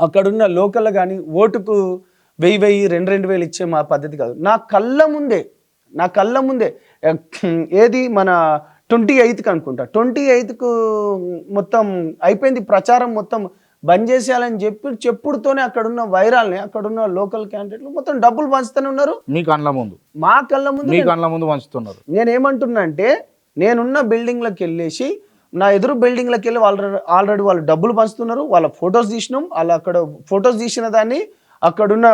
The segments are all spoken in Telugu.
అక్కడున్న లోకల్ కానీ ఓటుకు వెయ్యి వెయ్యి రెండు రెండు వేలు ఇచ్చే మా పద్ధతి కాదు. నా కళ్ళ ముందే నా కళ్ళ ముందే ఏది మన ట్వంటీ ఎయిత్కి అనుకుంటా. ట్వంటీ ఎయిత్కు మొత్తం అయిపోయింది ప్రచారం మొత్తం బంద్ చేసేయాలని చెప్పి చెప్పుడుతోనే అక్కడున్న వైరాల్ని అక్కడున్న లోకల్ క్యాండిడేట్లు మొత్తం డబ్బులు పంచుతూనే ఉన్నారు. మీ కండ్ల ముందు. మా కళ్ళ ముందు మీ కండ్ల ముందు పంచుతున్నారు. నేనేమంటున్నా అంటే నేనున్న బిల్డింగ్లకు వెళ్ళేసి నా ఎదురు బిల్డింగ్లకు వెళ్ళి ఆల్రెడీ ఆల్రెడీ వాళ్ళు డబ్బులు పంచుతున్నారు వాళ్ళ ఫొటోస్ తీసినాం. వాళ్ళు అక్కడ ఫొటోస్ తీసిన దాన్ని అక్కడున్న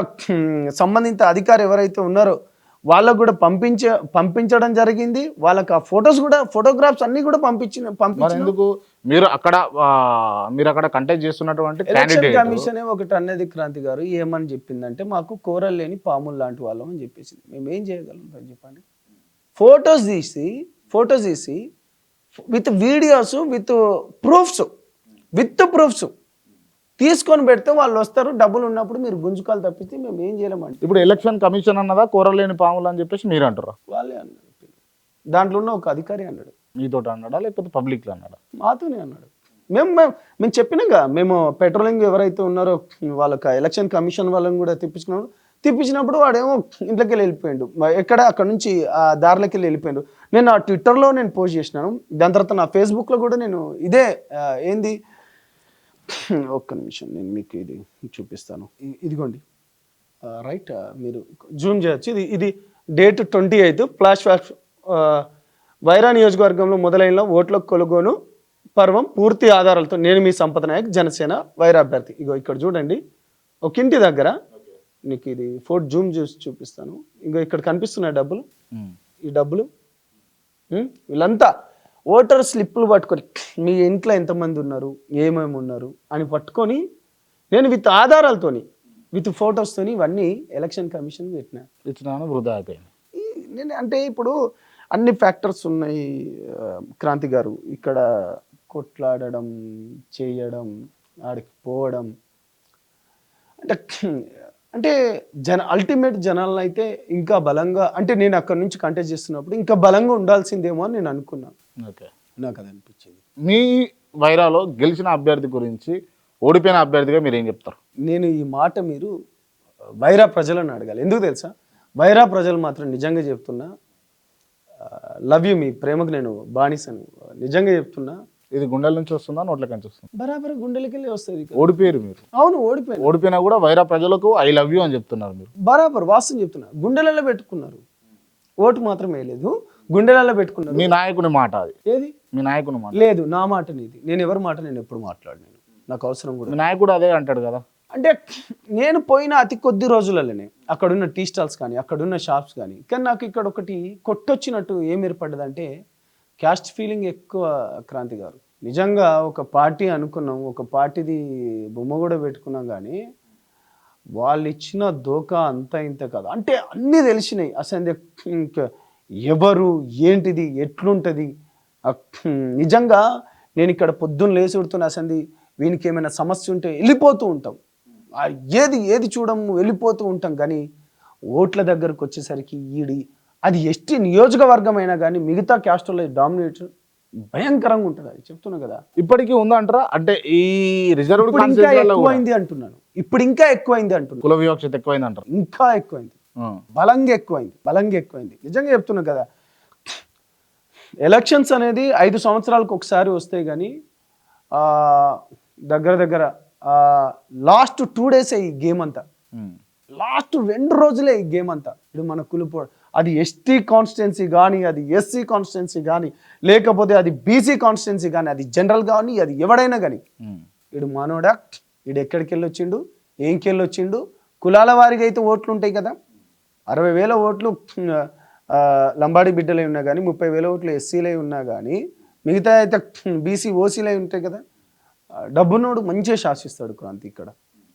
సంబంధిత అధికారి ఎవరైతే ఉన్నారో వాళ్ళకు కూడా పంపించ పంపించడం జరిగింది. వాళ్ళకి ఆ ఫొటోస్ కూడా ఫోటోగ్రాఫ్స్ అన్ని కూడా పంపించిన ఎందుకు? మీరు అక్కడ మీరు అక్కడ కంటెక్ట్ చేస్తున్నటువంటి కమిషన్ ఒకటి అన్నది క్రాంతి గారు ఏమని చెప్పిందంటే మాకు కూరలు లేని పాములు లాంటి వాళ్ళం అని చెప్పేసి మేము ఏం చేయగలం చెప్పండి? ఫొటోస్ తీసి ఫొటోస్ తీసి with videos with proofs with proofs తీసుకొని పెడితే వాళ్ళు వస్తారు. డబ్బులు ఉన్నప్పుడు మీరు గుంజుకాలు తప్పిస్తే మేము ఏం చేయలేమండి. ఇప్పుడు ఎలక్షన్ కమిషన్ అన్నదా కూరలేని పాములు అని చెప్పేసి మీరు అంటారు వాళ్ళే అన్నారు దాంట్లో ఉన్న ఒక అధికారి అన్నాడు. మీతో అన్నాడా లేకపోతే పబ్లిక్లో అన్నాడా? మాతోనే అన్నాడు. మేము మేము మేము చెప్పినాగా మేము పెట్రోలింగ్ ఎవరైతే ఉన్నారో వాళ్ళకి ఎలక్షన్ కమిషన్ వాళ్ళని కూడా తెప్పించుకున్నాడు తెప్పించినప్పుడు వాడేమో ఇంట్లోకి వెళ్ళి వెళ్ళిపోయాడు. మ- ఎక్కడ అక్కడ నుంచి ఆ దారిలోకి వెళ్ళి వెళ్ళిపోయాడు. నేను నా ట్విట్టర్లో నేను పోస్ట్ చేసినాను. దాని తర్వాత నా ఫేస్బుక్లో కూడా నేను ఇదే ఏంది? ఒక్క నిమిషం నేను మీకు ఇది చూపిస్తాను. ఇదిగోండి. రైట్ మీరు జూమ్ చేయొచ్చు. ఇది ఇది date twenty eighth. Flash flash Wyra నియోజకవర్గంలో మొదలైన ఓట్ల కొలుగోను పర్వం పూర్తి ఆధారాలతో నేను మీ సంపద నాయక్ జనసేన వైరా అభ్యర్థి. ఇగో ఇక్కడ చూడండి. ఒక ఇంటి దగ్గర నీకు ఇది ఫోర్ జూమ్ చూసి చూపిస్తాను. ఇగో ఇక్కడ కనిపిస్తున్నాయి డబ్బులు. ఈ డబ్బులు? వీళ్ళంతా ఓటర్ స్లిప్పులు పట్టుకొని మీ ఇంట్లో ఎంతమంది ఉన్నారు ఏమేమి ఉన్నారు అని పట్టుకొని నేను విత్ ఆధారాలతోని విత్ ఫొటోస్తోని ఇవన్నీ ఎలక్షన్ కమిషన్ పెట్టినా. ఇచ్చినాను వృధా అయిపోయింది. నేను అంటే ఇప్పుడు అన్ని ఫ్యాక్టర్స్ ఉన్నాయి క్రాంతి గారు. ఇక్కడ కొట్లాడడం చేయడం ఆడికి పోవడం. అంటే అంటే జన అల్టిమేట్ జనాలను అయితే ఇంకా బలంగా అంటే నేను అక్కడ నుంచి కంటెస్ట్ చేస్తున్నప్పుడు ఇంకా బలంగా ఉండాల్సిందేమో అని నేను అనుకున్నాను. ఓకే. నాకు అది అనిపించింది. మీ వైరాలో గెలిచిన అభ్యర్థి గురించి ఓడిపోయిన అభ్యర్థిగా మీరు ఏం చెప్తారు? నేను ఈ మాట మీరు వైరా ప్రజలను అడగాలి. ఎందుకు తెలుసా? వైరా ప్రజలు మాత్రం నిజంగా చెప్తున్నా లవ్ యూ మీ ప్రేమకు నేను బానిసను నిజంగా చెప్తున్నా ఇది గుండెల నుంచి వస్తుందా నోట్ల నుంచి వస్తుందా? బరాబర్ గుండెలకి వెళ్ళి వస్తుంది. ఓడిపోయారు మీరు. అవును ఓడిపోయాను ఓడిపోయినా కూడా వైరా ప్రజలకు ఐ లవ్ యూ అని చెప్తున్నారు మీరు. బరాబర్ వాస్తవం చెప్తున్నా గుండెలలో పెట్టుకున్నారు. ఓటు మాత్రం వేయలేదు. గుండెలలో పెట్టుకున్నారు. మీ నాయకుని మాట అది. ఏది? మీ నాయకుని మాట. లేదు నా మాట నీది. నేను ఎవరి మాట నేను ఎప్పుడు మాట్లాడలేను నాకు అవసరం కూడా నాయకుడు అదే అంటాడు కదా. అంటే నేను పోయిన అతి కొద్ది రోజులలోనే అక్కడున్న టీ స్టాల్స్ కానీ అక్కడున్న షాప్స్ కానీ కానీ నాకు ఇక్కడ ఒకటి కొట్టొచ్చినట్టు ఏం ఏర్పడ్డదంటే క్యాస్ట్ ఫీలింగ్ ఎక్కువ క్రాంతి గారు. నిజంగా ఒక పార్టీ అనుకున్నాం ఒక పార్టీది బొమ్మ కూడా పెట్టుకున్నాం కానీ వాళ్ళు ఇచ్చిన దోకా అంత ఇంత కాదు. అంటే అన్నీ తెలిసినాయి. అసలు ఇంకా ఎవరు ఏంటిది ఎట్లుంటుంది? నిజంగా నేను ఇక్కడ పొద్దున్న లేచి ఉడుతున్న అసలు వీనికి ఏమైనా సమస్య ఉంటే వెళ్ళిపోతూ ఉంటాం. ఏది ఏది చూడము వెళ్ళిపోతూ ఉంటాం. కానీ ఓట్ల దగ్గరకు వచ్చేసరికి ఈడి అది ఎస్టీ నియోజకవర్గం అయినా కానీ మిగతా క్యాస్ట్లో డామినేట్ భయంకరంగా ఉంటుంది. అది చెప్తున్నా కదా. ఇప్పటికీ ఉందంటారా అంటే ఈ ఇప్పుడు ఇంకా ఎక్కువైంది అంటున్నాను. ఇప్పుడు ఇంకా ఎక్కువైంది అంటున్నాను. కుల వివక్షత ఎక్కువైంది అంటారు. ఇంకా ఎక్కువైంది. బలంగా ఎక్కువైంది. బలంగా ఎక్కువైంది. నిజంగా చెప్తున్నా కదా. ఎలక్షన్స్ అనేది ఐదు సంవత్సరాలకు ఒకసారి వస్తాయి కానీ ఆ, దగ్గర దగ్గర లాస్ట్ టూ డేస్ ఈ గేమ్ అంతా. లాస్ట్ రెండు రోజులే ఈ గేమ్ అంతా. ఇప్పుడు మన కులుపో అది ఎస్టీ కాన్స్టిట్యున్సీ కానీ అది ఎస్సీ కాన్స్టిట్యున్సీ కానీ లేకపోతే అది బీసీ కాన్స్టిట్యున్సీ కానీ అది జనరల్ కానీ అది ఎవడైనా కానీ వీడు మానవుడా వీడు ఎక్కడికి వెళ్ళి వచ్చిండు ఏంకి వెళ్ళి వచ్చిండు కులాల వారికి అయితే ఓట్లు ఉంటాయి కదా. అరవై వేల ఓట్లు లంబాడి బిడ్డలై ఉన్నా కానీ ముప్పై వేల ఓట్లు ఎస్సీలై ఉన్నా కానీ మిగతా అయితే బీసీ ఓసీలై ఉంటాయి కదా. డబ్బున్నోడు మంచిగా శాసిస్తాడు క్రాంతి ఇక్కడ.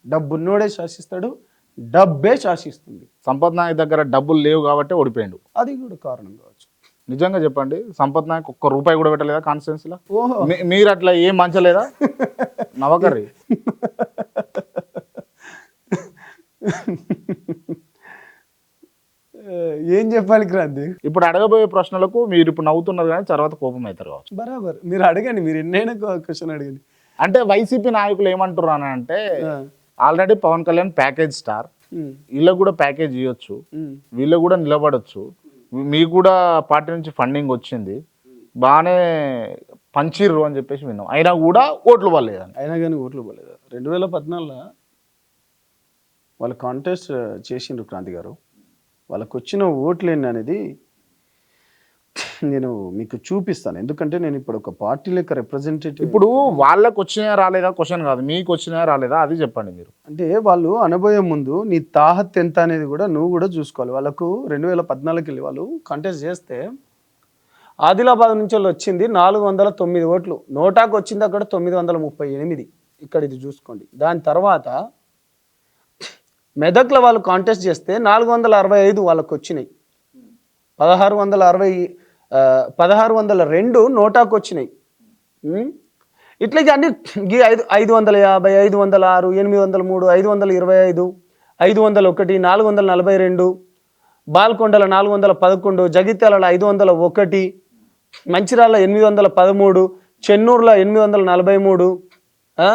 డబ్బున్నోడే శాసిస్తాడు. డబ్బే శాసిస్తుంది. సంపత్ నాయక్ దగ్గర డబ్బులు లేవు కాబట్టి ఓడిపోయాడు. అది కూడా కారణం కావచ్చు. నిజంగా చెప్పండి సంపత్ నాయక్ ఒక్క రూపాయి కూడా పెట్టలేదా కాన్స్టిట్యున్సీలో? మీరు అట్లా ఏం మంచలేదా నవకర్రి. ఏం చెప్పాలి క్రాంతి? ఇప్పుడు అడగబోయే ప్రశ్నలకు మీరు ఇప్పుడు నవ్వుతున్నారు కానీ తర్వాత కోపం అవుతారు కావచ్చు. బరాబర్. మీరు అడగండి మీరు ఎన్నైనా క్వశ్చన్ అడగండి. అంటే వైసీపీ నాయకులు ఏమంటారు అని అంటే already Pawan Kalyan package star. వీళ్ళకి కూడా ప్యాకేజ్ ఇవ్వచ్చు. వీళ్ళు కూడా నిలబడచ్చు. మీకు కూడా పార్టీ నుంచి ఫండింగ్ వచ్చింది. బాగానే పంచిర్రు అని చెప్పేసి విన్నాం. అయినా కూడా ఓట్లు పడలేదని. అయినా కానీ ఓట్లు పోలేదు రెండు వేల పద్నాలుగులో వాళ్ళు కాంటెస్ట్ చేసిండ్రు క్రాంతి గారు. వాళ్ళకి వచ్చిన ఓట్లు ఏంటి అనేది నేను మీకు చూపిస్తాను. ఎందుకంటే నేను ఇప్పుడు ఒక పార్టీ లెక్క రిప్రజెంటేటివ్ ఇప్పుడు వాళ్ళకి వచ్చినా రాలేదా క్వశ్చన్ కాదు. మీకు వచ్చినా రాలేదా అది చెప్పండి మీరు. అంటే వాళ్ళు అనబోయే ముందు నీ తాహత్ ఎంత అనేది కూడా నువ్వు కూడా చూసుకోవాలి. వాళ్ళకు రెండు వేల పద్నాలుగుకి వెళ్ళి వాళ్ళు కంటెస్ట్ చేస్తే ఆదిలాబాద్ నుంచి వాళ్ళు వచ్చింది నాలుగు వందల తొమ్మిది ఓట్లు. నోటాకు వచ్చింది అక్కడ తొమ్మిది వందల ముప్పై ఎనిమిది. ఇక్కడ ఇది చూసుకోండి. దాని తర్వాత మెదక్లో వాళ్ళు కాంటెస్ట్ చేస్తే నాలుగు వందల అరవై ఐదు వాళ్ళకు వచ్చినాయి. పదహారు వందల అరవై పదహారు వందల రెండు నోటాకు వచ్చినాయి. ఇట్లా అన్ని ఈ ఐదు ఐదు వందల యాభై ఐదు వందల ఆరు ఎనిమిది వందల మూడు ఐదు వందల ఇరవై ఐదు ఐదు వందల ఒకటి నాలుగు వందల నలభై రెండు బాల్కొండల నాలుగు వందల పదకొండు జగిత్యాలలో ఐదు వందల ఒకటి మంచిర్యాల ఎనిమిది వందల పదమూడు చెన్నూరులో ఎనిమిది వందల నలభై మూడు ఆ?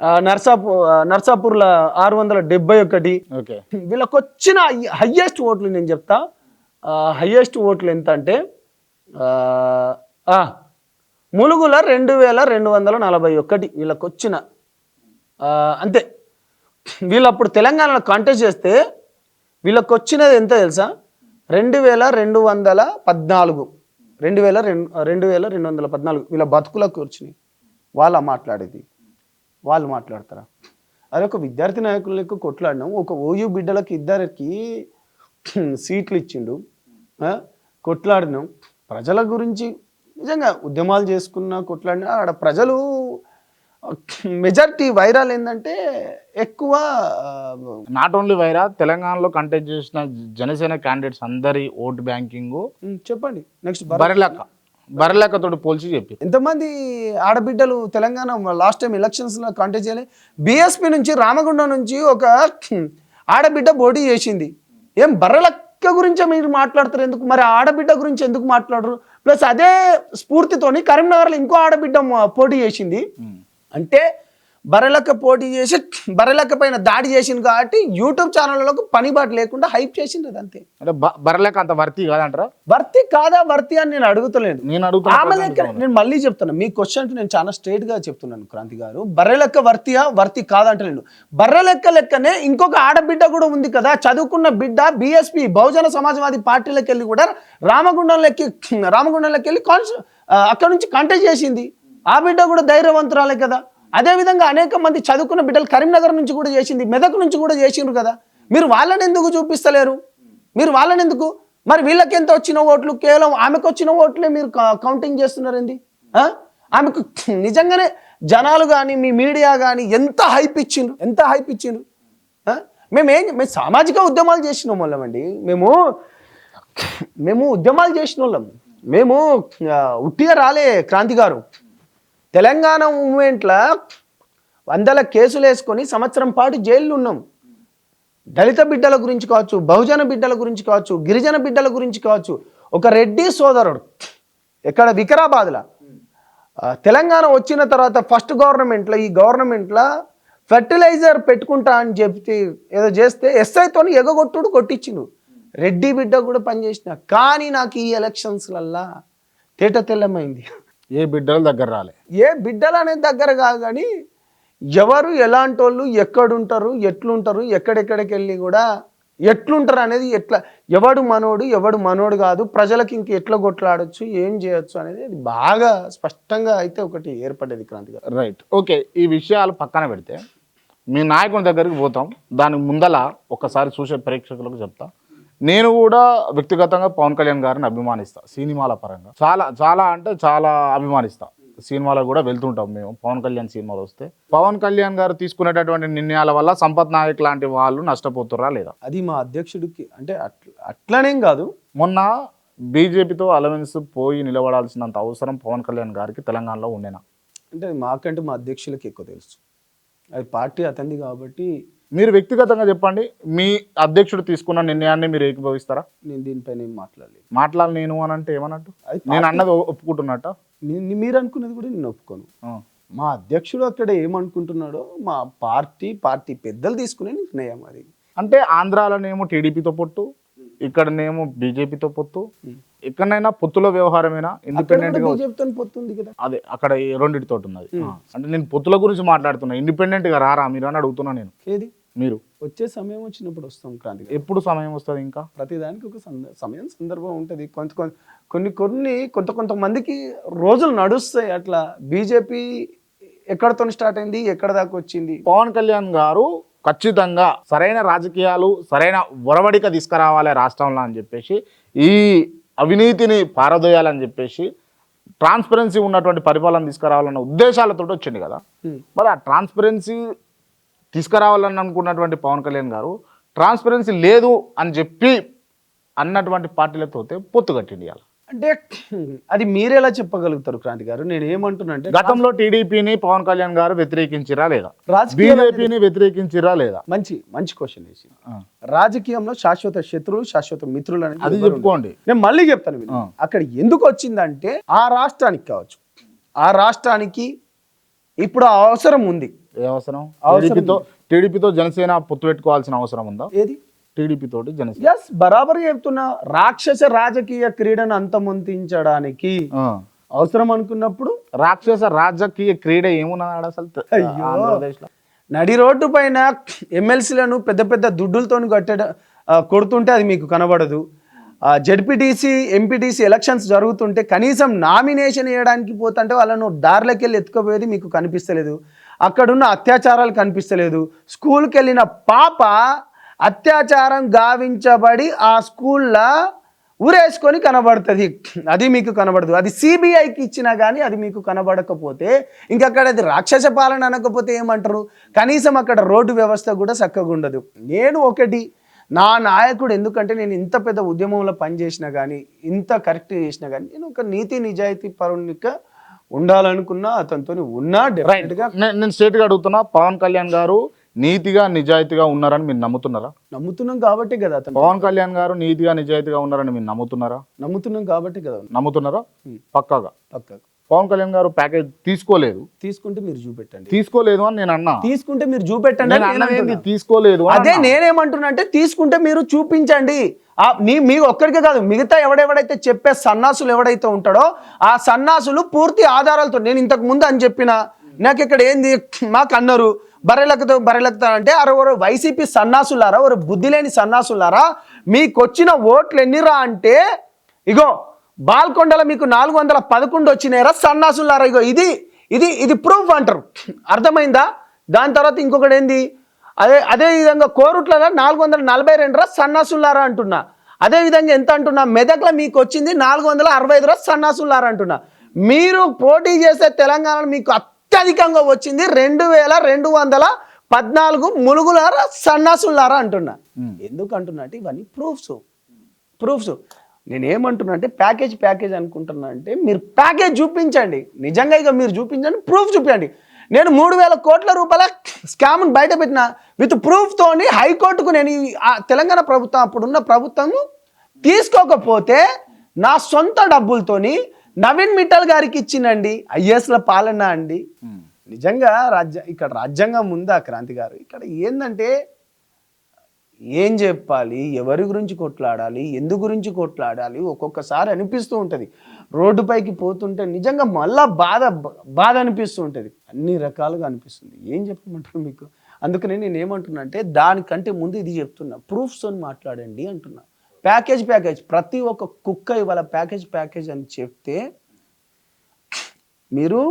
ఆ, నర్సాపూ ఆ, నర్సాపూర్లో ఆరు వందల డెబ్బై ఒకటి ఓకే వీళ్ళకి వచ్చిన హయ్యెస్ట్ ఓట్లు నేను చెప్తా హయ్యెస్ట్ ఓట్లు ఎంత అంటే ములుగుల రెండు వేల రెండు వందల నలభై ఒకటి వీళ్ళకి వచ్చిన అంతే. వీళ్ళు అప్పుడు తెలంగాణలో కాంటెస్ట్ చేస్తే వీళ్ళకి వచ్చినది ఎంత తెలుసా? రెండు వేల రెండు వందల పద్నాలుగు. రెండు వేల రెండు రెండు వేల రెండు వందల పద్నాలుగు. వీళ్ళ బతుకులకు వచ్చినాయి. వాళ్ళ మాట్లాడేది. వాళ్ళు మాట్లాడతారా? అదే ఒక విద్యార్థి నాయకులకు కొట్లాడినాం. ఒక ఓయూ బిడ్డలకి ఇద్దరికి సీట్లు ఇచ్చిండు. కొట్లాడినాం. ప్రజల గురించి నిజంగా ఉద్యమాలు చేసుకున్న కొట్లాడినా ఆడ ప్రజలు మెజారిటీ వైరాలు ఏంటంటే ఎక్కువ నాట్ ఓన్లీ వైరా తెలంగాణలో కంటెస్ట్ చేసిన జనసేన క్యాండిడేట్స్ అందరి ఓటు బ్యాంకింగ్ చెప్పండి. నెక్స్ట్ బరిలెక్క బరిలెక్కతోటి పోల్చి చెప్పి ఎంతమంది ఆడబిడ్డలు తెలంగాణ లాస్ట్ టైం ఎలక్షన్స్లో కాంటెస్ట్ చేయలే. బీఎస్పీ నుంచి రామగుండం నుంచి ఒక ఆడబిడ్డ పోటీ చేసింది. ఏం బర్రెలక్క? గురించే మీరు మాట్లాడతారు. ఎందుకు? మరి ఆడబిడ్డ గురించి ఎందుకు మాట్లాడరు? ప్లస్ అదే స్ఫూర్తితోని కరీంనగర్లో ఇంకో ఆడబిడ్డ పోటీ చేసింది. అంటే బర్రెలక్క పోటీ చేసి బర్రెలక్క పైన దాడి చేసింది కాబట్టి యూట్యూబ్ ఛానళ్ళకు పని బాట లేకుండా హైప్ చేసింది అంతే అంటే బరిలెక్క అంత వర్తి కాదంటారా? వర్తి కాదా వర్తి అని నేను అడుగుతలేను. నేను ఆమె లెక్క నేను మళ్ళీ చెప్తాను మీ క్వశ్చన్కి నేను చాలా స్ట్రైట్గా చెప్తున్నాను క్రాంతి గారు. బర్రె లెక్క వర్తియా వర్తి కాదంటలేను బర్రె లెక్క లెక్కనే ఇంకొక ఆడబిడ్డ కూడా ఉంది కదా చదువుకున్న బిడ్డ బిఎస్పి బహుజన సమాజవాది పార్టీలకు వెళ్ళి కూడా రామగుండంలోకి రామగుండంలోకి వెళ్ళి కాన్స్ అక్కడ నుంచి కంటెస్ట్ చేసింది. ఆ బిడ్డ కూడా ధైర్యవంతురాలే కదా. అదే విధంగా అనేక మంది చదువుకున్న బిడ్డలు కరీంనగర్ నుంచి కూడా చేసింది మెదక్ నుంచి కూడా చేసిండ్రు కదా. మీరు వాళ్ళని ఎందుకు చూపిస్తలేరు? మీరు వాళ్ళని ఎందుకు? మరి వీళ్ళకి ఎంత వచ్చిన ఓట్లు? కేవలం ఆమెకు వచ్చిన ఓట్లే మీరు కౌంటింగ్ చేస్తున్నారు ఏంది ఆమెకు నిజంగానే జనాలు కానీ మీ మీడియా కానీ ఎంత హైప్ ఇచ్చిండ్రు? ఎంత హైప్ ఇచ్చిండ్రు? మేమేం మేము సామాజిక ఉద్యమాలు చేసిన వాళ్ళమండి మేము మేము ఉద్యమాలు చేసిన వాళ్ళం మేము ఉట్టిగా రాలే క్రాంతి గారు. తెలంగాణ మూమెంట్లో వందల కేసులు వేసుకొని సంవత్సరం పాటు జైల్లో ఉన్నాం దళిత బిడ్డల గురించి కావచ్చు బహుజన బిడ్డల గురించి కావచ్చు గిరిజన బిడ్డల గురించి కావచ్చు ఒక రెడ్డి సోదరుడు ఎక్కడ? వికారాబాద్లో. తెలంగాణ వచ్చిన తర్వాత ఫస్ట్ గవర్నమెంట్లో ఈ గవర్నమెంట్లో ఫెర్టిలైజర్ పెట్టుకుంటా అని చెప్తే ఏదో చేస్తే ఎస్ఐతోని ఎగగొట్టుడు కొట్టించిండు. రెడ్డి బిడ్డ కూడా పనిచేసిన కానీ నాకు ఈ ఎలక్షన్స్లల్లా తేట తెల్లమైంది ఏ బిడ్డల దగ్గర రాలే. ఏ బిడ్డలు అనేది దగ్గర కాదు కానీ ఎవరు ఎలాంటి వాళ్ళు ఎక్కడుంటారు ఎట్లుంటారు ఎక్కడెక్కడికి వెళ్ళి కూడా ఎట్లుంటారు అనేది ఎట్లా ఎవడు మనోడు ఎవడు మనోడు కాదు ప్రజలకి ఇంక ఎట్లా కొట్లాడొచ్చు ఏం చేయొచ్చు అనేది అది బాగా స్పష్టంగా అయితే ఒకటి ఏర్పడేది క్రాంతి రైట్ ఓకే ఈ విషయాలు పక్కన పెడితే మీ నాయకుని దగ్గరికి పోతాం. దానికి ముందల ఒకసారి చూసే ప్రేక్షకులకు చెప్తా. నేను కూడా వ్యక్తిగతంగా పవన్ కళ్యాణ్ గారిని అభిమానిస్తా సినిమాల పరంగా. చాలా చాలా అంటే చాలా అభిమానిస్తా. సినిమాలకు కూడా వెళ్తుంటాం మేము పవన్ కళ్యాణ్ సినిమాలు వస్తే. పవన్ కళ్యాణ్ గారు తీసుకునేటటువంటి నిర్ణయాల వల్ల సంపత్ నాయక్ లాంటి వాళ్ళు నష్టపోతుర్రా లేదా? అది మా అధ్యక్షుడికి అంటే అట్ల అట్లనేం కాదు. మొన్న బీజేపీతో అలవెన్స్ పోయి నిలబడాల్సినంత అవసరం పవన్ కళ్యాణ్ గారికి తెలంగాణలో ఉండేనా? అంటే మాకంటే మా అధ్యక్షులకి ఎక్కువ తెలుసు. అది పార్టీ అతంది కాబట్టి మీరు వ్యక్తిగతంగా చెప్పండి మీ అధ్యక్షుడు తీసుకున్న నిర్ణయాన్ని మీరు ఏకీభవిస్తారా? నేను దీనిపైన ఏం మాట్లాడలేదు. మాట్లాడాలి నేను అని అంటే ఏమన్నట్టు నేను అన్నది ఒప్పుకుంటున్నట్ట? మీరు అనుకున్నది కూడా నేను ఒప్పుకోను. మా అధ్యక్షుడు అక్కడ ఏమనుకుంటున్నాడో మా పార్టీ పార్టీ పెద్దలు తీసుకునే నిర్ణయం అది. అంటే ఆంధ్రాలోనేమో టీడీపీతో పొత్తు ఇక్కడనేమో బీజేపీతో పొత్తు ఎక్కడైనా పొత్తుల వ్యవహారమేనా? ఇండిపెండెంట్గా పొత్తుంది కదా. అదే అక్కడ రెండిటితో ఉన్నది. అంటే నేను పొత్తుల గురించి మాట్లాడుతున్నా. ఇండిపెండెంట్గా రారా మీరు అని అడుగుతున్నా నేను. ఏది? మీరు. వచ్చే సమయం వచ్చినప్పుడు వస్తాం క్రాంతి. ఎప్పుడు సమయం వస్తుంది ఇంకా? ప్రతిదానికి ఒక సమయం సందర్భం ఉంటుంది. కొంత కొన్- కొన్ని కొన్ని కొంత కొంతమందికి రోజులు నడుస్తాయి అట్లా. బీజేపీ ఎక్కడతో స్టార్ట్ అయింది ఎక్కడ దాకా వచ్చింది? పవన్ కళ్యాణ్ గారు ఖచ్చితంగా సరైన రాజకీయాలు సరైన ఒరవడిక తీసుకురావాలి రాష్ట్రంలో అని చెప్పేసి ఈ అవినీతిని పారదోయాలని చెప్పేసి ట్రాన్స్పరెన్సీ ఉన్నటువంటి పరిపాలన తీసుకురావాలన్న ఉద్దేశాలతో వచ్చింది కదా. మరి ఆ ట్రాన్స్పరెన్సీ తీసుకురావాలని అనుకున్నటువంటి పవన్ కళ్యాణ్ గారు ట్రాన్స్పరెన్సీ లేదు అని చెప్పి అన్నటువంటి పార్టీలతో పొత్తు కట్టింది ఇవాళ అంటే అది మీరెలా చెప్పగలుగుతారు క్రాంతి గారు? నేను ఏమంటున్నా అంటే గతంలో టీడీపీని పవన్ కళ్యాణ్ గారు వ్యతిరేకించిరా లేదా? బీజేపీని వ్యతిరేకించిరా లేదా? మంచి మంచి క్వశ్చన్ వేసి. రాజకీయంలో శాశ్వత శత్రువులు శాశ్వత మిత్రులు అనేది అది. చెప్పుకోండి. నేను మళ్ళీ చెప్తాను. అక్కడ ఎందుకు వచ్చిందంటే ఆ రాష్ట్రానికి కావచ్చు. ఆ రాష్ట్రానికి ఇప్పుడు అవసరం ఉంది. ఏ అవసరం? అవసరం టీడీపీతో టీడీపీతో జనసేన పొత్తు పెట్టుకోవాల్సిన అవసరం ఉందా? ఏది? టీడీపీ తోటి జనసేన. ఎస్ బరాబర్ చెప్తున్నా. రాక్షస రాజకీయ క్రీడను అంతమొందించడానికి ఆ. అవసరం అనుకున్నప్పుడు రాక్షస రాజకీయ క్రీడ ఏమున్నాడు అసలు. ఆంధ్రప్రదేశ్లో. నడి రోడ్డు పైన ఎమ్మెల్సీలను పెద్ద పెద్ద దుడ్డులతో కట్టడ కొడుతుంటే అది మీకు కనబడదు. జడ్పీటీసీ ఎంపీటీసీ ఎలక్షన్స్ జరుగుతుంటే కనీసం నామినేషన్ వేయడానికి పోతుంటే వాళ్ళను దారిలోకి వెళ్ళి ఎత్తుకుపోయేది మీకు కనిపిస్తలేదు. అక్కడున్న అత్యాచారాలు కనిపిస్తలేదు. స్కూల్కి వెళ్ళిన పాప అత్యాచారం గావించబడి ఆ స్కూల్లో ఊరేసుకొని కనబడుతుంది. అది మీకు కనబడదు. అది సిబిఐకి ఇచ్చినా కానీ అది మీకు కనబడకపోతే ఇంకక్కడ అది రాక్షస పాలన అనకపోతే ఏమంటారు? కనీసం అక్కడ రోడ్డు వ్యవస్థ కూడా చక్కగా ఉండదు. నేను ఒకటి నా నాయకుడు ఎందుకంటే నేను ఇంత పెద్ద ఉద్యమంలో పనిచేసినా కానీ ఇంత కరెక్ట్ చేసినా కానీ నేను ఒక నీతి నిజాయితీ పరునిక ఉండాలనుకున్నా అతనితో ఉన్నా డెఫినెట్గా నే- నేను స్ట్రేట్గా అడుగుతున్నా పవన్ కళ్యాణ్ గారు నీతిగా నిజాయితీగా ఉన్నారని మీరు నమ్ముతున్నారా? నమ్ముతున్నాం కాబట్టి కదా అతను. పవన్ కళ్యాణ్ గారు నీతిగా నిజాయితీగా ఉన్నారని మీరు నమ్ముతున్నారా? నమ్ముతున్నాం కాబట్టి కదా నమ్ముతున్నారా? పక్కాగా? పక్కకు పవన్ కళ్యాణ్ గారు ప్యాకేజ్ తీసుకోలేదు. తీసుకుంటే మీరు చూపెట్టండి. తీసుకోలేదు అని నేను అన్నా. తీసుకుంటే మీరు చూపెట్టండి నేను. తీసుకోలేదు అదే. నేనేమంటున్నా అంటే తీసుకుంటే మీరు చూపించండి. ఆ మీ మీ ఒక్కరికే కాదు మిగతా ఎవడెవడైతే చెప్పే సన్నాసులు ఎవడైతే ఉంటాడో ఆ సన్నాసులు పూర్తి ఆధారాలతో నేను ఇంతకు ముందు అని చెప్పిన నాకు ఇక్కడ ఏంది? మాకు అన్నారు. బర్రెలకు బర్రెలకుతా అంటే అరవరు వైసీపీ సన్నాసులారా ఒక బుద్ధి లేని సన్నాసులారా మీకొచ్చిన ఓట్లు ఎన్నిరా అంటే ఇగో బాల్కొండలో మీకు నాలుగు వందల పదకొండు వచ్చినాయరా సన్నాసులారా ఇగో ఇది ఇది ఇది ప్రూఫ్ అంటారు. అర్థమైందా? దాని తర్వాత ఇంకొకటి ఏంది అదే అదే విధంగా కోరుట్లలో నాలుగు వందల నలభై రెండురా సన్నాసులారా అంటున్నా. అదే విధంగా ఎంత అంటున్నా? మెదక్లో మీకు వచ్చింది నాలుగు వందల అరవై ఐదు రా సన్నాసులారా అంటున్నా. మీరు పోటీ చేసే తెలంగాణలో మీకు అత్యధికంగా వచ్చింది రెండు వేల రెండు వందల పద్నాలుగు ములుగులారా సన్నాసులారా అంటున్నా. ఎందుకు అంటున్నా అంటే ఇవన్నీ ప్రూఫ్స్. ప్రూఫ్స్. నేను ఏమంటున్నా అంటే ప్యాకేజ్ ప్యాకేజ్ అనుకుంటున్నా అంటే మీరు ప్యాకేజ్ చూపించండి. నిజంగా ఇక మీరు చూపించండి ప్రూఫ్ చూపించండి. నేను మూడు వేల కోట్ల రూపాయల స్కామ్ను బయట పెట్టిన విత్ ప్రూఫ్తోని హైకోర్టుకు నేను తెలంగాణ ప్రభుత్వం అప్పుడున్న ప్రభుత్వము తీసుకోకపోతే నా సొంత డబ్బులతోని నవీన్ మిట్టల్ గారికి ఇచ్చినండి ఐఎస్ల పాలన అండి. నిజంగా రాజ్య ఇక్కడ రాజ్యాంగం ఉందా క్రాంతి గారు? ఇక్కడ ఏంటంటే ఏం చెప్పాలి ఎవరి గురించి కొట్లాడాలి ఎందు గురించి కొట్లాడాలి ఒక్కొక్కసారి అనిపిస్తూ ఉంటుంది. రోడ్డుపైకి పోతుంటే నిజంగా మళ్ళా బాధ బాధ అనిపిస్తూ ఉంటుంది. అన్ని రకాలుగా అనిపిస్తుంది. ఏం చెప్పమంటారు మీకు? అందుకని నేను ఏమంటున్నా అంటే దానికంటే ముందు ఇది చెప్తున్నా. ప్రూఫ్స్ అని మాట్లాడండి అంటున్నా. Package package. ప్రతి ఒక్క కుక్క ఇవాళ ప్యాకేజ్ ప్యాకేజ్ అని చెప్తే మీరు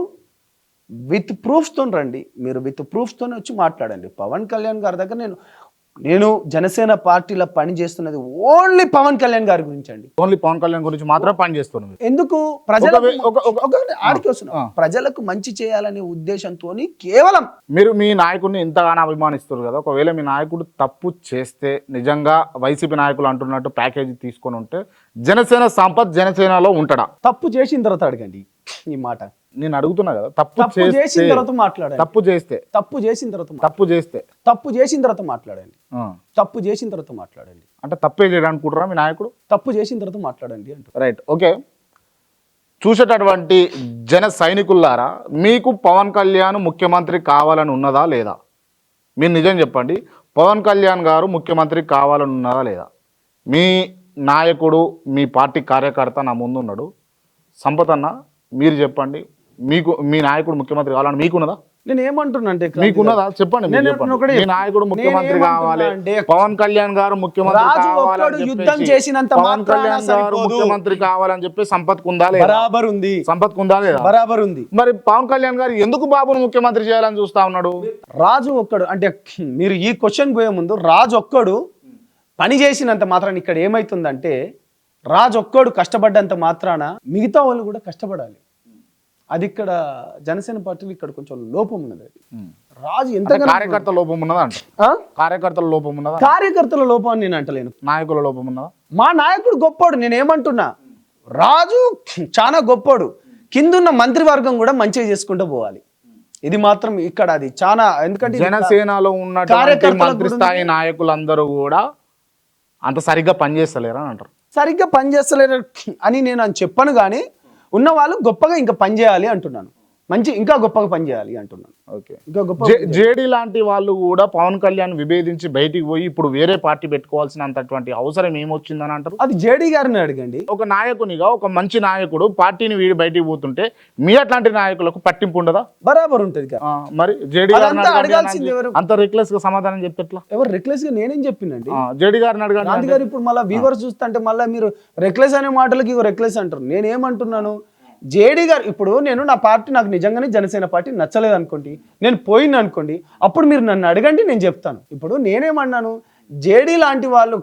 విత్ ప్రూఫ్స్తో రండి. మీరు విత్ ప్రూఫ్స్తో వచ్చి మాట్లాడండి. పవన్ కళ్యాణ్ గారి దగ్గర నేను నేను జనసేన పార్టీలో పని చేస్తున్నది ఓన్లీ పవన్ కళ్యాణ్ గారి గురించి అండి. ఓన్లీ పవన్ కళ్యాణ్ గురించి మాత్రమే పనిచేస్తున్నాం మీరు. ఎందుకు? ప్రజలకు ఆడికి వస్తున్నా. ప్రజలకు మంచి చేయాలనే ఉద్దేశంతో కేవలం మీరు మీ నాయకుడిని ఇంతగానో అభిమానిస్తారు కదా. ఒకవేళ మీ నాయకుడు తప్పు చేస్తే నిజంగా వైసీపీ నాయకులు అంటున్నట్టు ప్యాకేజీ తీసుకొని ఉంటే జనసేన సంపత్ జనసేనలో ఉంటాడా? తప్పు చేసిన తర్వాత అడగండి ఈ మాట. నేను అడుగుతున్నా కదా తప్పు తప్పు చేసిన తర్వాత మాట్లాడండి. తప్పు చేస్తే తప్పు చేసిన తర్వాత తప్పు చేస్తే తప్పు చేసిన తర్వాత మాట్లాడండి. తప్పు చేసిన తర్వాత మాట్లాడండి. అంటే తప్పే చేయడానికి అనుకుంటారా మీ నాయకుడు? తప్పు చేసిన తర్వాత మాట్లాడండి అంటూ రైట్ ఓకే. చూసేటటువంటి జన సైనికులారా మీకు పవన్ కళ్యాణ్ ముఖ్యమంత్రి కావాలని ఉన్నదా లేదా? మీరు నిజం చెప్పండి పవన్ కళ్యాణ్ గారు ముఖ్యమంత్రి కావాలని ఉన్నదా లేదా? మీ నాయకుడు మీ పార్టీ కార్యకర్త నా ముందు ఉన్నాడు. సంపత్ అన్న మీరు చెప్పండి మీకు మీ నాయకుడు ముఖ్యమంత్రి కావాలని మీకున్నదా? నేను ఏమంటున్నా అంటే మీకున్నదా చెప్పండి నేను నాయకుడు ముఖ్యమంత్రి కావాలి అంటే పవన్ కళ్యాణ్ గారు ముఖ్యమంత్రి కావాలని యుద్ధం చేసినంత పవన్ కళ్యాణ్ గారు. ముఖ్యమంత్రి కావాలని చెప్పి సంపత్ కుందా బరాబర్ ఉంది. సంపత్ కుందా లేదా? బరాబర్ ఉంది మరి పవన్ కళ్యాణ్ గారు ఎందుకు బాబును ముఖ్యమంత్రి చేయాలని చూస్తా ఉన్నాడు? రాజు ఒక్కడు అంటే మీరు ఈ క్వశ్చన్ పోయే ముందు రాజు ఒక్కడు పని చేసినంత మాత్రాన ఇక్కడ ఏమైతుందంటే రాజు ఒక్కడు కష్టపడ్డంత మాత్రాన మిగతా వాళ్ళు కూడా కష్టపడాలి. అది ఇక్కడ జనసేన పార్టీలో ఇక్కడ కొంచెం లోపం ఉన్నది. అది రాజు ఎంతగా కార్యకర్త లోపం ఉన్నదా అంట? కార్యకర్తల లోపం ఉన్నదా? కార్యకర్తల లోపం అని నేను అంటలేను. నాయకుల లోపం ఉన్నదా? మా నాయకుడు గొప్పోడు నేను ఏమంటున్నా? రాజు చాలా గొప్పోడు. కిందున్న మంత్రివర్గం కూడా మంచిగా చేసుకుంటూ పోవాలి. ఇది మాత్రం ఇక్కడ అది చాలా ఎందుకంటే జనసేనలో కార్యకర్తలకు మంత్రి స్థాయి నాయకులందరూ కూడా అంత సరిగ్గా పనిచేస్తలేరు అని అంటారు. సరిగ్గా పనిచేస్తలేరు అని నేను అని చెప్పను కానీ ఉన్న వాళ్ళు గొప్పగా ఇంకా పని చేయాలి అంటున్నాను. మంచి ఇంకా గొప్పగా పని చేయాలి అంటున్నాను. ఓకే. ఇంకా గొప్ప జేడి లాంటి వాళ్ళు కూడా పవన్ కళ్యాణ్ విభేదించి బయటికి పోయి ఇప్పుడు వేరే పార్టీ పెట్టుకోవాల్సినంతటువంటి అవసరం ఏమొచ్చిందని అంటారు? అది జేడీ గారిని అడగండి. ఒక నాయకునిగా ఒక మంచి నాయకుడు పార్టీని వీడి బయటికి పోతుంటే మీ అట్లాంటి నాయకులకు పట్టింపు ఉండదా? బరాబర్ ఉంటుంది మరి జేడి అడగాల్సింది ఎవరు? అంత రిక్లెస్గా సమాధానం చెప్పెట్లా? ఎవరు రెక్లెస్గా? నేనేం చెప్పినండి. జేడి గారిని గారు ఇప్పుడు మళ్ళీ వీవర్స్ చూస్తుంటే మళ్ళీ మీరు రెక్లెస్ అనే మాటలకి రెక్లెస్ అంటారు. నేను ఏమంటున్నాను జేడీ గారు ఇప్పుడు నేను నా పార్టీ నాకు నిజంగానే జనసేన పార్టీ నచ్చలేదు అనుకోండి నేను పోయింది అనుకోండి అప్పుడు మీరు నన్ను అడగండి నేను చెప్తాను. ఇప్పుడు నేనేమన్నాను జేడీ లాంటి వాళ్ళు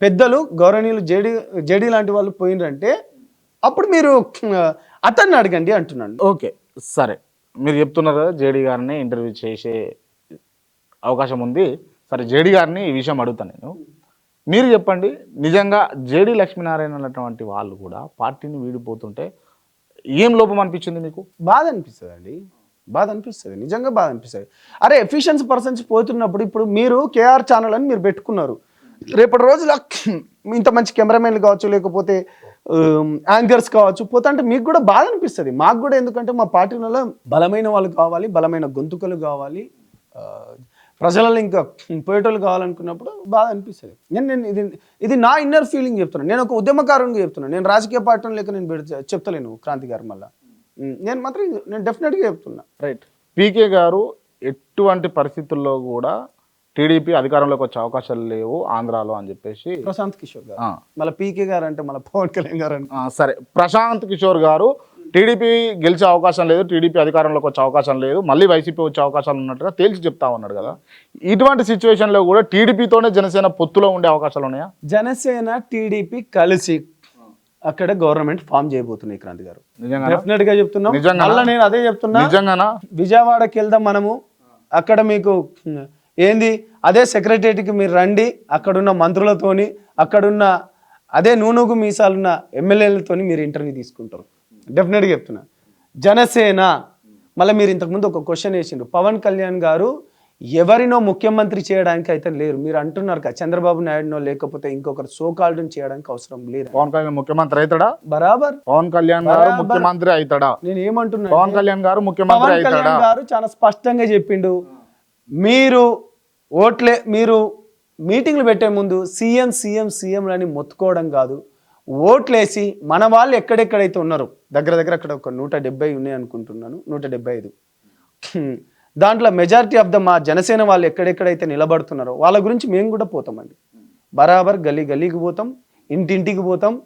పెద్దలు గౌరవనీయులు జేడీ జేడీ లాంటి వాళ్ళు పోయినరంటే అప్పుడు మీరు అతన్ని అడగండి అంటున్నాను. ఓకే సరే. మీరు చెప్తున్నారు కదా జేడీ గారిని ఇంటర్వ్యూ చేసే అవకాశం ఉంది. సరే జేడీ గారిని ఈ విషయం అడుగుతాను నేను. మీరు చెప్పండి నిజంగా జేడీ లక్ష్మీనారాయణ అన్నటువంటి వాళ్ళు కూడా పార్టీని వీడిపోతుంటే ఏం లోపం అనిపించింది మీకు బాధ అనిపిస్తుంది అండి బాధ అనిపిస్తుంది. నిజంగా బాధ అనిపిస్తుంది. అరే ఎఫిషియన్సీ పర్సన్స్ పోతున్నప్పుడు ఇప్పుడు మీరు కేఆర్ ఛానల్ అని మీరు పెట్టుకున్నారు. రేపటి రోజుల ఇంత మంచి కెమెరామెన్లు కావచ్చు లేకపోతే యాంకర్స్ కావచ్చు పోతుంటే మీకు కూడా బాధ అనిపిస్తుంది. మాకు కూడా ఎందుకంటే మా పార్టీలలో బలమైన వాళ్ళు కావాలి బలమైన గొంతుకలు కావాలి. ప్రజలలో ఇంకా పోయేటోళ్ళు కావాలనుకున్నప్పుడు బాధ అనిపిస్తుంది. నేను నేను ఇది ఇది నా ఇన్నర్ ఫీలింగ్ చెప్తున్నాను నేను ఒక ఉద్యమకారునిగా చెప్తున్నాను నేను రాజకీయ పార్టీ లేక నేను చెప్తలేను క్రాంతి గారు మళ్ళీ. నేను మాత్రం నేను డెఫినెట్గా చెప్తున్నా. రైట్ పీకే గారు ఎటువంటి పరిస్థితుల్లో కూడా టీడీపీ అధికారంలోకి వచ్చే అవకాశాలు లేవు ఆంధ్రాలో అని చెప్పేసి. ప్రశాంత్ కిషోర్ గారు. మళ్ళీ పీకే గారు అంటే మళ్ళీ పవన్ కళ్యాణ్ గారు సరే. ప్రశాంత్ కిషోర్ గారు టీడీపీ గెలిచే అవకాశం లేదు టీడీపీ అధికారంలోకి వచ్చే అవకాశం లేదు మళ్ళీ వైసీపీ వచ్చే అవకాశాలు ఉన్నట్టుగా తేల్చి చెప్తా ఉన్నాడు కదా. ఇటువంటి సిచ్యువేషన్లో కూడా టీడీపీతోనే జనసేన పొత్తులో ఉండే అవకాశాలు ఉన్నాయా? జనసేన టీడీపీ కలిసి అక్కడ గవర్నమెంట్ ఫామ్ చేయబోతున్నాయి క్రాంతి గారు. డెఫినెట్గా చెప్తున్నా? మళ్ళీ నేను అదే చెప్తున్నా. నిజంగానా? విజయవాడకి వెళ్దాం మనము. అక్కడ మీకు ఏంది? అదే సెక్రటరియట్కి మీరు రండి. అక్కడున్న మంత్రులతోని అక్కడున్న అదే నూనూగు మీసాలున్న ఎమ్మెల్యేలతోని మీరు ఇంటర్వ్యూ తీసుకుంటారు. డెఫినెట్గా చెప్తున్నా. జనసేన మళ్ళీ మీరు ఇంతకుముందు ఒక క్వశ్చన్ వేసిండ్రు. పవన్ కళ్యాణ్ గారు ఎవరినో ముఖ్యమంత్రి చేయడానికి అయితే లేరు. మీరు అంటున్నారు కదా చంద్రబాబు నాయుడునో లేకపోతే ఇంకొకరు సోకాల్డ్ని చేయడానికి అవసరం లేదు? పవన్ కళ్యాణ్ ముఖ్యమంత్రి అవుతాడా? బరాబర్. పవన్ కళ్యాణ్ గారు. ముఖ్యమంత్రి అవుతాడా? నేను ఏమంటున్నా పవన్ కళ్యాణ్ గారు ముఖ్యమంత్రి పవన్ కళ్యాణ్ గారు చాలా స్పష్టంగా చెప్పిండు. మీరు ఓట్లే మీరు మీటింగ్లు పెట్టే ముందు సీఎం సీఎం సీఎం అని మొత్తుకోవడం కాదు. ఓట్లేసి మన వాళ్ళు ఎక్కడెక్కడైతే ఉన్నారో దగ్గర దగ్గర అక్కడ ఒక నూట డెబ్బై ఉన్నాయి అనుకుంటున్నాను నూట డెబ్బై ఐదు. దాంట్లో మెజారిటీ ఆఫ్ ద మా జనసేన వాళ్ళు ఎక్కడెక్కడైతే నిలబడుతున్నారో వాళ్ళ గురించి మేము కూడా పోతామండి. బరాబర్ గలీ గలీకి పోతాం ఇంటింటికి పోతాం.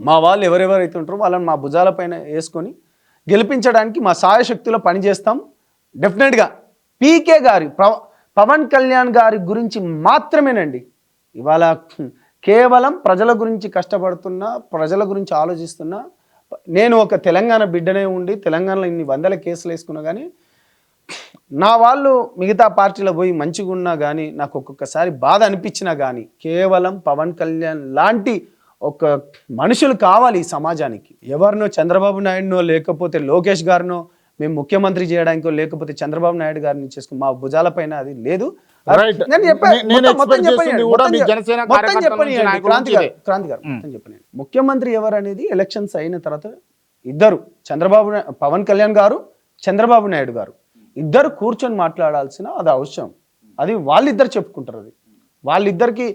మా వాళ్ళు ఎవరెవరైతే ఉంటారో వాళ్ళని మా భుజాల పైన వేసుకొని గెలిపించడానికి మా సాయశక్తిలో పనిచేస్తాం డెఫినెట్గా పీకే గారి ప్ర- పవన్ కళ్యాణ్ గారి గురించి మాత్రమేనండి. ఇవాళ కేవలం ప్రజల గురించి కష్టపడుతున్నా ప్రజల గురించి ఆలోచిస్తున్నా నేను ఒక తెలంగాణ బిడ్డనే ఉండి తెలంగాణలో ఇన్ని వందల కేసులు వేసుకున్నా కానీ నా వాళ్ళు మిగతా పార్టీలో పోయి మంచిగా ఉన్నా కానీ నాకు ఒక్కొక్కసారి బాధ అనిపించినా కానీ కేవలం పవన్ కళ్యాణ్ లాంటి ఒక మనుషులు కావాలి ఈ సమాజానికి. ఎవరినో చంద్రబాబు నాయుడునో లేకపోతే లోకేష్ గారినో మేము ముఖ్యమంత్రి చేయడానికో లేకపోతే చంద్రబాబు నాయుడు గారిని చేసుకుని మా భుజాలపైన అది లేదు. ముఖ్యమంత్రి ఎవరు అనేది ఎలక్షన్స్ అయిన తర్వాత ఇద్దరు చంద్రబాబు పవన్ కళ్యాణ్ గారు చంద్రబాబు నాయుడు గారు. ఇద్దరు కూర్చొని మాట్లాడాల్సిన అది అవసరం. అది వాళ్ళిద్దరు చెప్పుకుంటారు అది. వాళ్ళిద్దరికి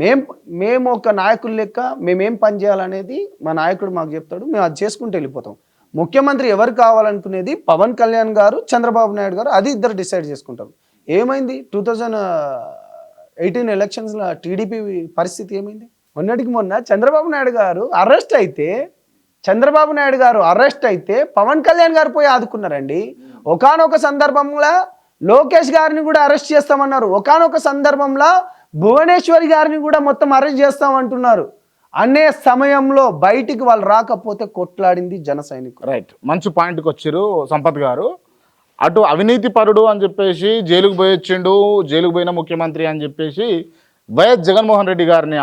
మేం మేము ఒక నాయకులు లెక్క మేమేం పని చేయాలనేది మా నాయకుడు మాకు చెప్తాడు మేము అది చేసుకుంటూ వెళ్ళిపోతాం. ముఖ్యమంత్రి ఎవరు కావాలనుకునేది పవన్ కళ్యాణ్ గారు చంద్రబాబు నాయుడు గారు అది ఇద్దరు డిసైడ్ చేసుకుంటారు. ఏమైంది? టూ థౌజండ్ ఎయిటీన్ ఎలక్షన్స్లో టీడీపీ పరిస్థితి ఏమైంది? మొన్నటికి మొన్న చంద్రబాబు నాయుడు గారు అరెస్ట్ అయితే చంద్రబాబు నాయుడు గారు అరెస్ట్ అయితే పవన్ కళ్యాణ్ గారు పోయి ఆదుకున్నారండి. ఒకానొక సందర్భంలో లోకేష్ గారిని కూడా అరెస్ట్ చేస్తామన్నారు. ఒకానొక సందర్భంలో భువనేశ్వరి గారిని కూడా మొత్తం అరెస్ట్ చేస్తామంటున్నారు. అనే సమయంలో బయటికి వాళ్ళు రాకపోతే కొట్లాడింది జన రైట్ మంచి పాయింట్కి వచ్చారు సంపత్ గారు. అటు అవినీతి పరుడు అని చెప్పేసి జైలుకు పోయొచ్చిండు జైలుకు పోయిన ముఖ్యమంత్రి అని చెప్పేసి వైఎస్ జగన్మోహన్ రెడ్డి గారిని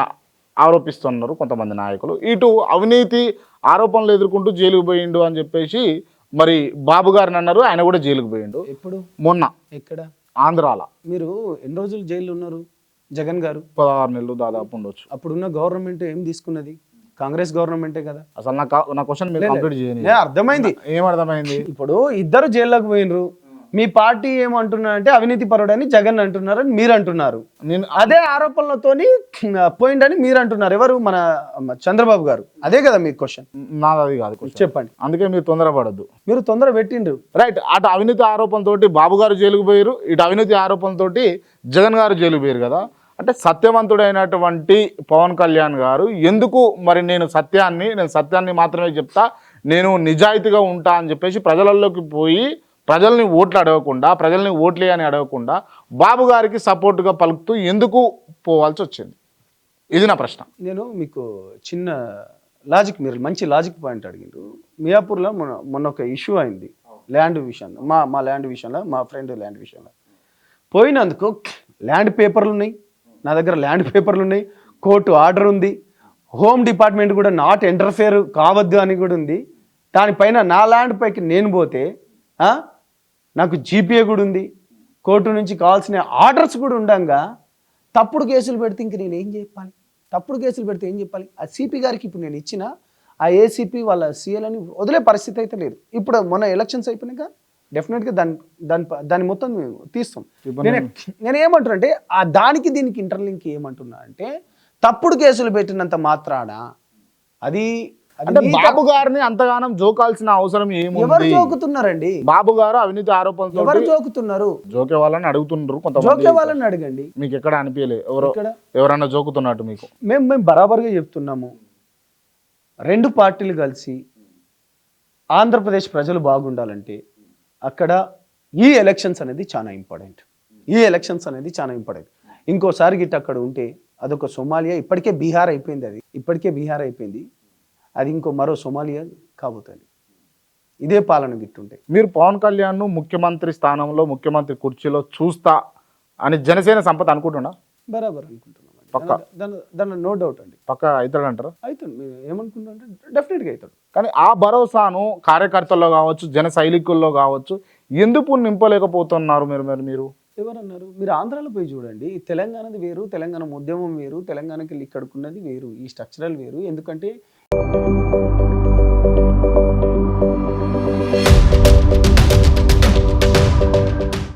ఆరోపిస్తున్నారు కొంతమంది నాయకులు. ఇటు అవినీతి ఆరోపణలు ఎదుర్కొంటూ జైలుకు పోయిండు అని చెప్పేసి మరి బాబు గారిని అన్నారు ఆయన కూడా జైలుకు పోయిండు. ఎప్పుడు? మొన్న. ఎక్కడ? ఆంధ్రాల. మీరు ఎన్ని రోజులు జైల్లో ఉన్నారు జగన్ గారు? పదహారు నెలలు దాదాపు ఉండొచ్చు. అప్పుడున్న గవర్నమెంట్ ఏం తీసుకున్నది? కాంగ్రెస్ గవర్నమెంటే కదా. అసలు నా నా క్వశ్చన్ మీరు కంప్లీట్ చేయని ఏ, అర్థమైంది. ఏమర్థమైంది? ఇప్పుడు ఇద్దరు జైల్లోకి పోయినరు. మీ పార్టీ ఏమంటున్నారంటే అవినీతి పరుడని జగన్ అంటున్నారని మీరు అంటున్నారు నేను అదే ఆరోపణలతోని పోయిండని మీరు అంటున్నారు ఎవరు? మన చంద్రబాబు గారు. అదే కదా మీ క్వశ్చన్. నాది అది కాదు చెప్పండి. అందుకే మీరు తొందరపడద్దు. మీరు తొందర పెట్టిండ్రు. రైట్ అటు అవినీతి ఆరోపణతోటి బాబు గారు జైలుకు పోయారు ఇటు అవినీతి ఆరోపణతోటి జగన్ గారు జైలుకు పోయారు కదా. అంటే సత్యవంతుడైనటువంటి పవన్ కళ్యాణ్ గారు ఎందుకు మరి నేను సత్యాన్ని నేను సత్యాన్ని మాత్రమే చెప్తా నేను నిజాయితీగా ఉంటా అని చెప్పేసి ప్రజలలోకి పోయి ప్రజల్ని ఓట్లు అడగకుండా ప్రజల్ని ఓట్లే అని అడగకుండా బాబు గారికి సపోర్టుగా పలుకుతూ ఎందుకు పోవాల్సి వచ్చింది? ఇది నా ప్రశ్న. నేను మీకు చిన్న లాజిక్ మీరు మంచి లాజిక్ పాయింట్ అడిగిండ్రు. మియాపూర్లో మొన్న మొన్న ఒక ఇష్యూ అయింది ల్యాండ్ విషయంలో మా మా ల్యాండ్ విషయంలో మా ఫ్రెండ్ ల్యాండ్ విషయంలో. పోయినందుకు ల్యాండ్ పేపర్లు ఉన్నాయి నా దగ్గర ల్యాండ్ పేపర్లు ఉన్నాయి కోర్టు ఆర్డర్ ఉంది హోమ్ డిపార్ట్మెంట్ కూడా నాట్ ఇంటర్ఫేర్ కావద్దు అని కూడా ఉంది. దానిపైన నా ల్యాండ్ పైకి నేను పోతే నాకు జీపీఏ కూడా ఉంది. కోర్టు నుంచి కావాల్సిన ఆర్డర్స్ కూడా ఉండంగా తప్పుడు కేసులు పెడితే ఇంక నేను ఏం చెప్పాలి? తప్పుడు కేసులు పెడితే ఏం చెప్పాలి? ఆ సిపి గారికి ఇప్పుడు నేను ఇచ్చిన ఆ ఏసీపీ వాళ్ళ సీఎల్ అని వదిలే పరిస్థితి అయితే లేదు. ఇప్పుడు మొన్న ఎలక్షన్స్ అయిపోయినాక డెఫినెట్గా దాని దాని దాని మొత్తం మేము తీస్తాం నేను నేను ఏమంటున్నా అంటే ఆ దానికి దీనికి ఇంటర్లింక్ ఏమంటున్నా అంటే తప్పుడు కేసులు పెట్టినంత మాత్రాన అది అంటే బాబు గారిని అంతగానం జోకాల్సిన అవసరం ఎవరు ఏముంది జోకుతున్నారండి? బాబు గారు అవినీతి ఆరోపణలతో ఎవరు జోకుతున్నారు? జోకే వాళ్ళని అడుగుతుండ్రు కొంతమంది జోకే వాళ్ళని అడగండి. మీకు ఎక్కడ అనిపించలేదు ఎవరో ఎవరన్నా జోకుతున్నట్టు మీకు? మేము మేము బరాబర్గా చెప్తున్నాము. రెండు పార్టీలు కలిసి ఆంధ్రప్రదేశ్ ప్రజలు బాగుండాలంటే అక్కడ ఈ ఎలక్షన్స్ అనేది చాలా ఇంపార్టెంట్ ఈ ఎలక్షన్స్ అనేది చాలా ఇంపార్టెంట్ ఇంకోసారి గిట్ట అక్కడ ఉంటే అదొక సోమాలియా ఇప్పటికే బీహార్ అయిపోయింది అది. ఇప్పటికే బీహార్ అయిపోయింది. అది ఇంకో మరో సోమాలియా కాబోతుంది. ఇదే పాలన గిట్టుంటే మీరు పవన్ కళ్యాణ్ను ముఖ్యమంత్రి స్థానంలో ముఖ్యమంత్రి కుర్చీలో చూస్తా అని జనసేన సంపద అనుకుంటున్నా బరాబర్ అనుకుంటున్నాం. పక్కా. దాని దాని నో డౌట్ అండి. పక్క అవుతుంది మీరు ఏమనుకుంటున్నా అంటే డెఫినెట్గా అవుతాడు. కానీ ఆ భరోసాను కార్యకర్తల్లో కావచ్చు జన సైనికుల్లో కావచ్చు ఎందుకు నింపలేకపోతున్నారు మీరు మరి మీరు? ఎవరన్నారు? మీరు ఆంధ్రాలో పోయి చూడండి. తెలంగాణది వేరు తెలంగాణ ఉద్యమం వేరు తెలంగాణకి వెళ్ళి ఇక్కడికి ఉన్నది వేరు. ఈ స్ట్రక్చరల్ వేరు. ఎందుకంటే